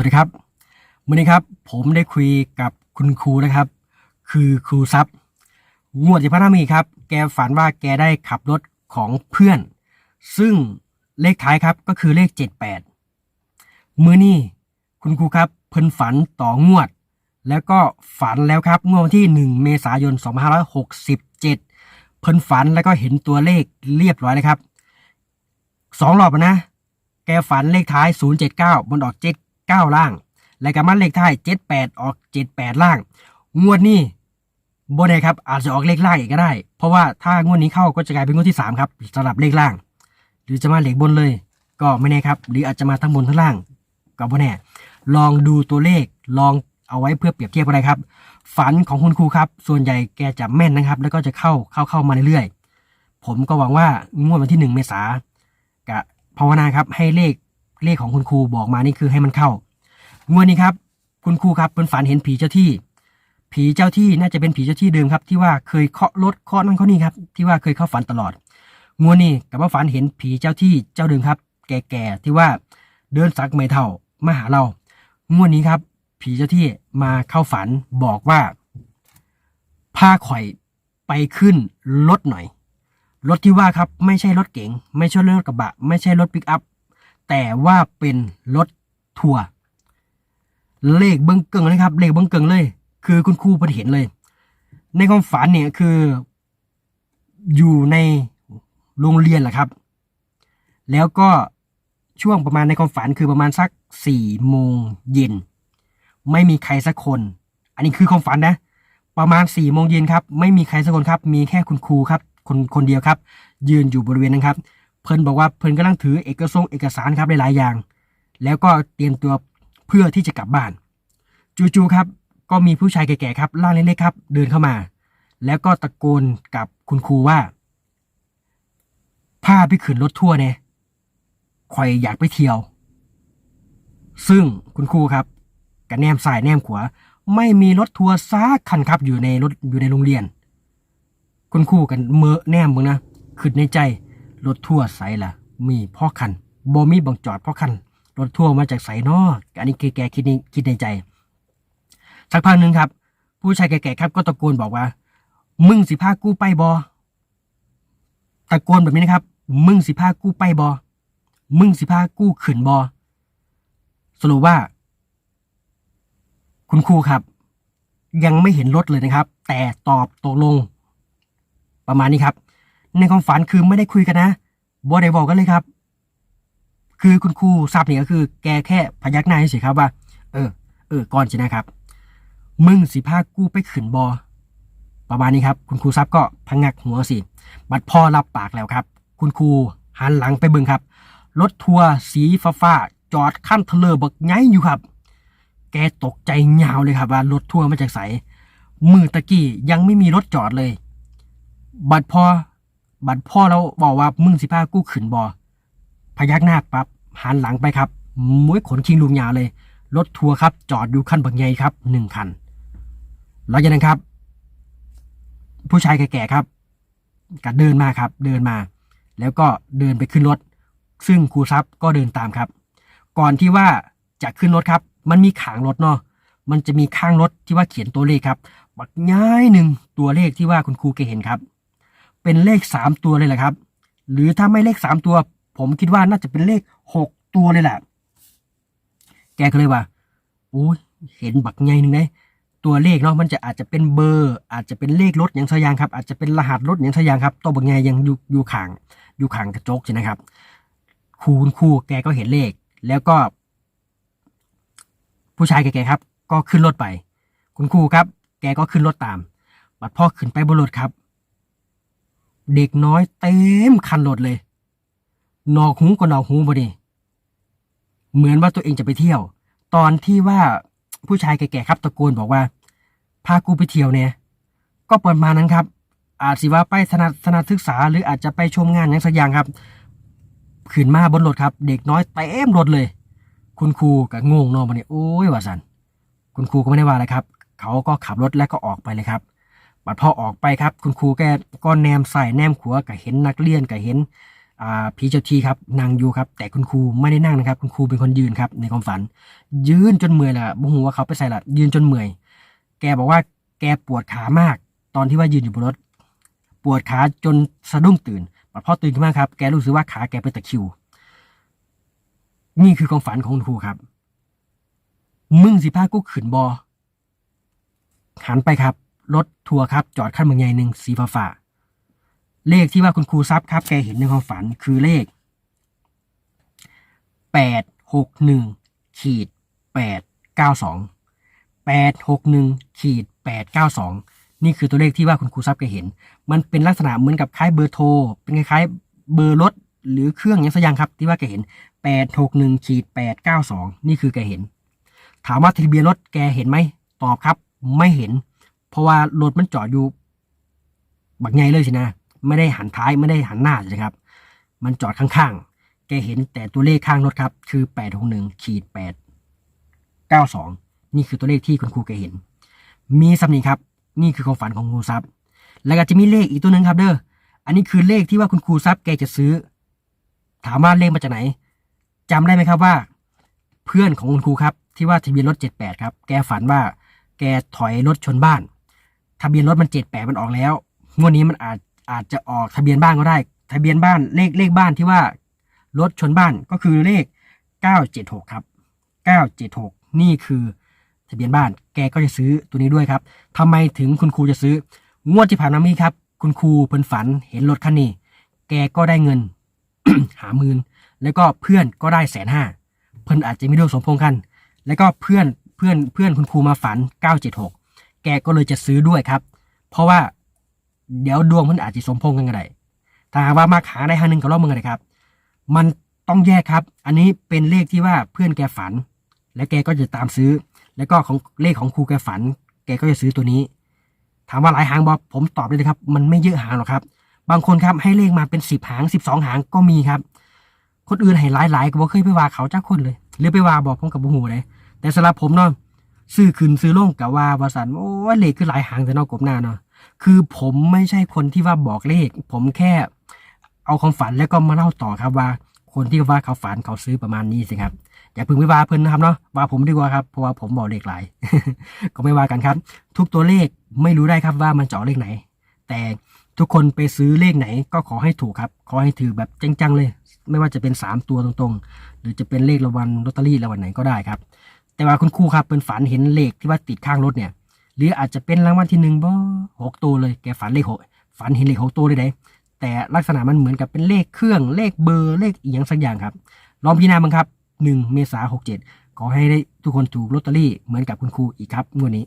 วัสดีครับวันนี้ครับผมได้คุยกับคุณครูนะครับ คือครูซับงวดที่พระนามีครับ แกฝันว่าแกได้ขับรถของเพื่อน ซึ่งเลขท้ายครับก็คือเลข 78 มือนี้คุณครูครับเพิ่นฝันต่องวด แล้วก็ฝันแล้วครับงวดวันที่ 1 เมษายน 2567 เพิ่นฝันแล้วก็เห็นตัวเลขเรียบร้อยเลยครับสองรอบนะ แกฝันเลขท้าย 079 บนออก 9 ล่าง และก็มันเลขท้าย 78 ออก 78 ล่าง งวดนี้บนไหนครับอาจจะออกเลขล่างอีกก็ได้ เพราะว่าถ้างวดนี้เข้าก็จะกลายเป็นงวดที่ 3 ครับสำหรับเลขล่าง หรือจะมาเลขบนเลย ก็ไม่แน่ครับ หรืออาจจะมาทั้งบนทั้งล่าง ก็บ่แน่ลองดูตัวเลขลองเอาไว้เพื่อเปรียบเทียบอะไรครับ ฝันของคุณครูครับ ส่วนใหญ่แกจะแม่นนะครับ แล้วก็จะเข้าเข้าเข้ามาเรื่อยๆผมก็หวังว่างวดวันที่หนึ่งเมษากะภาวนาครับให้เลข เลขของคุณครูบอกมานี่คือให้มันเข้างวดนี้ครับ คุณครูครับเป็นฝันเห็นผีเจ้าที่ ผีเจ้าที่น่าจะเป็นผีเจ้าที่เดิมครับ ที่ว่าเคยเคาะรถเคาะนั่นเคาะนี่ครับ ที่ว่าเคยเข้าฝันตลอดงวดนี้กับว่าฝันเห็นผีเจ้าที่เจ้าเดิมครับ แก่ๆที่ว่าเดินสักไม่เท่ามาหาเรางวดนี้ครับ ผีเจ้าที่มาเข้าฝันบอกว่าพาข่อยไปขึ้นรถหน่อยรถที่ว่าครับไม่ใช่รถเก๋งไม่ใช่รถกระบะ ไม่ใช่รถปิกอัพ แต่ว่าเป็นรถทัวร์เลขเบิ้งเกิงเลยครับ เลขเบิ้งเกิงเลย คือคุณครูเพิ่เห็นเลย ในความฝันเนี่ยคืออยู่ในโรงเรียนแหละครับ แล้วก็ช่วงประมาณในความฝันคือประมาณสักสี่โมงเย็น ไม่มีใครสักคน อันนี้คือความฝันนะ ประมาณสี่โมงเย็นครับ ไม่มีใครสักคนครับ มีแค่คุณครูครับ คนคนเดียวครับ ยืนอยู่บริเวณนั้นครับ เพิ่นบอกว่าเพิ่นกำลังถือเอกสงเอกสารครับหลายๆอย่าง แล้วก็เตรียมตัวเพื่อที่จะกลับบ้าน จู่ๆครับ ก็มีผู้ชายแก่ๆครับร่างเล็กๆครับ เดินเข้ามา แล้วก็ตะโกนกับคุณครูว่าพาไปขึ้นรถทั่วร์เนี่ยข่อยอยากไปเที่ยว ซึ่งคุณครูครับกับแนมซ้ายแนมขวาไม่มีรถทัวร์ซักคันครับอยู่ในรถอยู่ในโรงเรียน คุณครูกันเมอแนมมึงนะคิดในใจ รถทั่วใสล่ะ มีพ่อคันบ่มีบังจอดพ่อคันรถทั่วมาจากไสนออันนี้คือแกคิดในคิดในใจ สักพักหนึ่งครับ ผู้ชายแก่ๆครับ ก็ตะโกนบอกว่า มึงสิพากู้ไปบอตะโกนแบบนี้นะครับ มึงสิพากู้ไปบอมึงสิพากู้ขึ้นบอสรุปว่า คุณครูครับ ยังไม่เห็นรถเลยนะครับ แต่ตอบตกลง ประมาณนี้ครับ ในความฝันคือไม่ได้คุยกันนะบ่ได้บอกกันเลยครับ คือคุณครูทราบเนี่ยก็คือ แกแค่พยักหน้าเฉยครับว่า เออ เออก่อนสินะครับ มึงสิพากูไปขึ้นบอประมาณนี้ครับ คุณครูซับก็พังงักหัวสิ บัดพ่อรับปากแล้วครับ คุณครูหันหลังไปเบิ่งครับ รถทัวร์สีฟ้าๆจอดขั้นเทเลบักไงอยู่ครับ แกตกใจยาวเลยครับว่ารถทัวร์มาจากไสมือตะกี้ยังไม่มีรถจอดเลย บัดพอ บัดพ่อเราบอกว่ามึงสิพากู้ขึ้นบอพยักหน้าปั๊บหันหลังไปครับมุ้ยขนคิงลุงยาเลย รถทัวร์ครับ จอดอยู่ขั้นบักไงครับหนึ่งคันหลังจากนั้นครับ ผู้ชายแก่ๆครับก็เดินมาครับ เดินมา แล้วก็เดินไปขึ้นรถ ซึ่งครูซับก็เดินตามครับ ก่อนที่ว่าจะขึ้นรถครับ มันมีขางรถเนาะมันจะมีข้างรถที่ว่าเขียนตัวเลขครับบักง่ายหนึ่งตัวเลขที่ว่าคุณครูแกเห็นครับ เป็นเลขสามตัวเลยแหละครับ หรือถ้าไม่เลขสามตัว ผมคิดว่าน่าจะเป็นเลขหกตัวเลยแหละ แกก็เลยว่าโอ้ยเห็นบักง่ายหนึ่งเลยตัวเลขเนาะมันจะอาจจะเป็นเบอร์ อาจจะเป็นเลขรถอย่างสยางครับ อาจจะเป็นรหัสรถอย่างสยางครับตัวบักง่ายยังอยู่อยู่ข้างอยู่ข้างกระจกใช่นะครับครูคุณครูแกก็เห็นเลข แล้วก็ ผู้ชายแกๆครับ ก็ขึ้นรถไป คุณครูครับ แกก็ขึ้นรถตามบัดพ่อขึ้นไปบนรถครับ เด็กน้อยเต็มคันรถเลย นอกหูก็นอกหูบ่ดีเหมือนว่าตัวเองจะไปเที่ยว ตอนที่ว่าผู้ชายแก่ๆครับตะโกนบอกว่า พากูไปเที่ยวเนี่ยก็ประมานั้นครับ อาจสิว่าไปสนัดสนัดศึกษา หรืออาจจะไปชมงานอย่างสักอย่างครับขึ้นมาบนรถครับ เด็กน้อยเต็มรถเลย คุณครูก็งงนอนมาเนี่ยโอ้ยว่าสันคุณครูก็ไม่ได้ว่าอะไรครับ เขาก็ขับรถแล้วก็ออกไปเลยครับ บัดพอออกไปครับ คุณครูแกก็แนมใส่แนมขัวก็เห็นนักเรียนก็เห็นอ่าผีเจ้าที่ครับนั่งอยู่ครับ แต่คุณครูไม่ได้นั่งนะครับ คุณครูเป็นคนยืนครับในความฝัน ยืนจนเมื่อยแหละบุหัวาเขาไปใส่ละยืนจนเมื่อย แกบอกว่าแกปวดขามาก ตอนที่ว่ายืนอยู่บนรถ ปวดขาจนสะดุ้งตื่นพอตื่นขึ้นมาครับ แกรู้สึกว่าขาแกเป็นตะคิว นี่คือความฝันของคุณครูครับ มึงสิพากูขืนบอหันไปครับ รถทัวร์ครับ จอดขั้นบางใหญ่หนึ่งสีฟ้าฟ้าเลขที่ว่าคุณครูซับครับแกเห็นในความฝันคือเลขแปดหกหนึ่งขีดแปดเก้าสองแปดหกหนึ่งขีดแปดเก้าสองนี่คือตัวเลขที่ว่าคุณครูซับแกเห็น มันเป็นลักษณะเหมือนกับคล้ายเบอร์โทร เป็นคล้ายเบอร์รถหรือเครื่องอยังสักอย่างครับ ที่ว่าแกเห็นแปดหกหนึ่งขีดแปดเก้าสองนี่คือแกเห็น ถามว่าทะเบียนรถแกเห็นไหมตอบครับ ไม่เห็น เพราะว่ารถมันจอดอยู่บักไงเลยสินะ ไม่ได้หันท้ายไม่ได้หันหน้าใช่ครับ มันจอดข้างๆ แกเห็นแต่ตัวเลขข้างรถครับ คือแปดหกหนึ่งขีดแปดเก้าสองนี่คือตัวเลขที่คุณครูแกเห็น มีสำนีครับ นี่คือความฝันของครูซับแล้วก็จะมีเลขอีกตัวหนึ่งครับเด้ออันนี้คือเลขที่ว่าคุณครูซับแกจะซื้อ ถามว่าเลขมาจากไหนจำได้ไหมครับว่า เพื่อนของคุณครูครับ ที่ว่าทะเบียนรถ78ครับ แกฝันว่า แกถอยรถชนบ้าน ทะเบียนรถมัน78มันออกแล้วงวดนี้มันอาจอาจจะออกทะเบียนบ้านก็ได้ ทะเบียนบ้านเลขเลขบ้านที่ว่ารถชนบ้านก็คือเลข 976 ครับ 976 นี่คือทะเบียนบ้าน แกก็จะซื้อตัวนี้ด้วยครับทำไมถึงคุณครูจะซื้องวดที่ผ่านมานี้ครับ คุณครูเพิ่นฝันเห็นรถคันนี้ แกก็ได้เงินหาหมื่นแล้วก็เพื่อนก็ได้แสนห้าเพื่อนอาจจะไม่ดวงสมพงษ์กัน แล้วก็เพื่อนเพื่อนเพื่อนคุณครูมาฝัน 976 แกก็เลยจะซื้อด้วยครับ เพราะว่าเดี๋ยวดวงมันอาจจะสมพงกันก็ได้ถ้าหากว่ามาขาได้ห้าหนึ่งก็รอบมึงกันเลยครับ มันต้องแยกครับ อันนี้เป็นเลขที่ว่าเพื่อนแกฝัน และแกก็จะตามซื้อ แล้วก็ของเลขของครูแกฝัน แกก็จะซื้อตัวนี้ ถามว่าหลายหางบอกผมตอบเลยนะครับ มันไม่เยอะหางหรอกครับ บางคนครับให้เลขมาเป็นสิบหางสิบสองหางก็มีครับ คนอื่นให้หลายหลายๆก็บ่เคยไปว่าเขาจ้าคนเลย หรือไปว่าบอกผมกับบุหูเลยแต่สำหรับผมเนาะ ซื้อขึ้นซื้อลงกับว่าบาสันโอ้ยเลขคือหลายหางแต่นอกกบหน้าเนาะคือผมไม่ใช่คนที่ว่าบอกเลข ผมแค่เอาความฝันแล้วก็มาเล่าต่อครับว่า คนที่ว่าเขาฝันเขาซื้อประมาณนี้สิครับอย่าพึ่งไปว่าเพิ่นนะครับเนาะว่าผมดีกว่าครับเพราะว่าผมบอกเลขหลาย ก็ไม่ว่ากันครับ ทุกตัวเลขไม่รู้ได้ครับว่ามันจะอเลขไหน แต่ทุกคนไปซื้อเลขไหนก็ขอให้ถูกครับ ขอให้ถือแบบจังๆเลย ไม่ว่าจะเป็น 3 ตัวตรงๆ หรือจะเป็นเลขรางวัลลอตเตอรี่รางวัลไหนก็ได้ครับ แต่ว่าคุณครูครับเป็นฝันเห็นเลขที่ว่าติดข้างรถเนี่ย หรืออาจจะเป็นรางวัลที่หนึ่งบ่หกตัวเลยแกฝันเลขหกฝันเห็นเลขหกตัวเลยได้แต่ลักษณะมันเหมือนกับเป็นเลขเครื่องเลขเบอร์เลขอีกอย่างสักอย่างครับ ลองพิจารณาบ้างครับหนึ่งเมษาหกเจ็ดขอให้ได้ทุกคนถูกลอตเตอรี่เหมือนกับคุณครูอีกครับงวดนี้